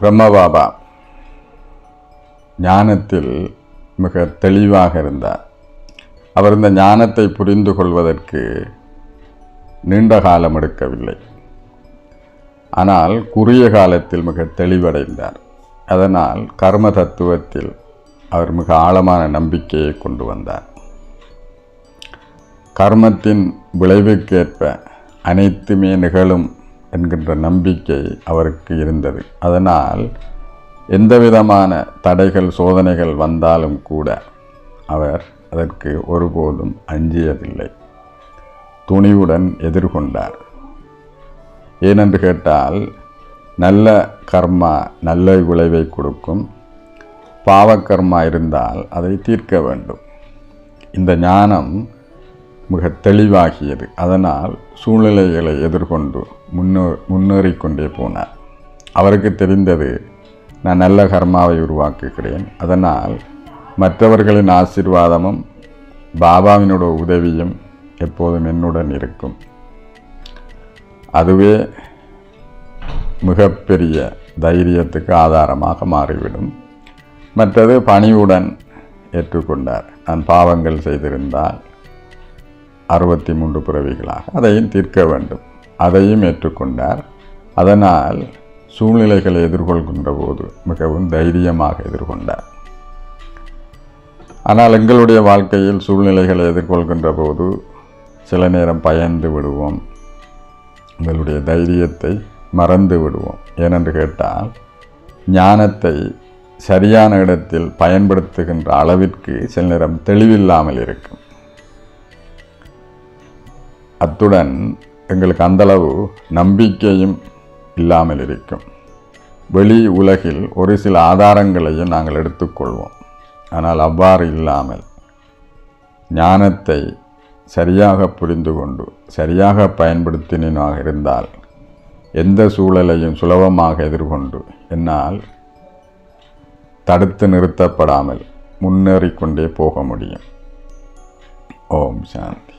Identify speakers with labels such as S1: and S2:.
S1: பிரம்மபாபா ஞானத்தில் மிக தெளிவாக இருந்தார். அவர் இந்த ஞானத்தை புரிந்து கொள்வதற்கு நீண்ட காலம் எடுக்கவில்லை. ஆனால் குறுகிய காலத்தில் மிக தெளிவடைந்தார். அதனால் கர்ம தத்துவத்தில் அவர் மிக ஆழமான நம்பிக்கையை கொண்டு வந்தார். கர்மத்தின் விளைவுக்கேற்ப அனைத்துமே நிகழும் என்கின்ற நம்பிக்கை அவருக்கு இருந்தது. அதனால் எந்த விதமான தடைகள் சோதனைகள் வந்தாலும் கூட அவர் அதற்கு ஒருபோதும் அஞ்சியதில்லை. துணிவுடன் எதிர்கொண்டார். ஏனென்று கேட்டால் நல்ல கர்மா நல்ல விளைவை கொடுக்கும். பாவக்கர்மா இருந்தால் அதை தீர்க்க வேண்டும். இந்த ஞானம் மிக தெளிவாகியது. அதனால் சூழ்நிலைகளை எதிர்கொண்டு முன்னே முன்னேறிக்கொண்டே போனார். அவருக்கு தெரிந்தது நான் நல்ல கர்மாவை உருவாக்குகிறேன். அதனால் மற்றவர்களின் ஆசீர்வாதமும் பாபாவினோட உதவியும் எப்போதும் என்னுடன் இருக்கும். அதுவே மிகப்பெரிய தைரியத்துக்கு ஆதாரமாக மாறிவிடும். மற்றது பணிவுடன் ஏற்றுக்கொண்டார். நான் பாவங்கள் செய்திருந்தால் அறுபத்தி மூன்று பிறவிகளாக அதையும் தீர்க்க வேண்டும். அதையும் ஏற்றுக்கொண்டார். அதனால் சூழ்நிலைகளை எதிர்கொள்கின்ற போது மிகவும் தைரியமாக எதிர்கொண்டார். ஆனால் எங்களுடைய வாழ்க்கையில் சூழ்நிலைகளை எதிர்கொள்கின்ற போது சில நேரம் பயந்து விடுவோம். எங்களுடைய தைரியத்தை மறந்து விடுவோம். ஏனென்று கேட்டால் ஞானத்தை சரியான இடத்தில் பயன்படுத்துகின்ற அளவிற்கு சில நேரம் தெளிவில்லாமல் இருக்கும். அத்துடன் எங்களுக்கு அந்தளவு நம்பிக்கையும் இல்லாமல் இருக்கும். வெளி உலகில் ஒரு சில ஆதாரங்களையும் நாங்கள் எடுத்துக்கொள்வோம். ஆனால் அவ்வாறு இல்லாமல் ஞானத்தை சரியாக புரிந்து கொண்டு சரியாக பயன்படுத்தினாக இருந்தால் எந்த சூழலையும் சுலபமாக எதிர்கொண்டு என்னால் தடுத்து நிறுத்தப்படாமல் முன்னேறிக்கொண்டே போக முடியும். ஓம் சாந்தி.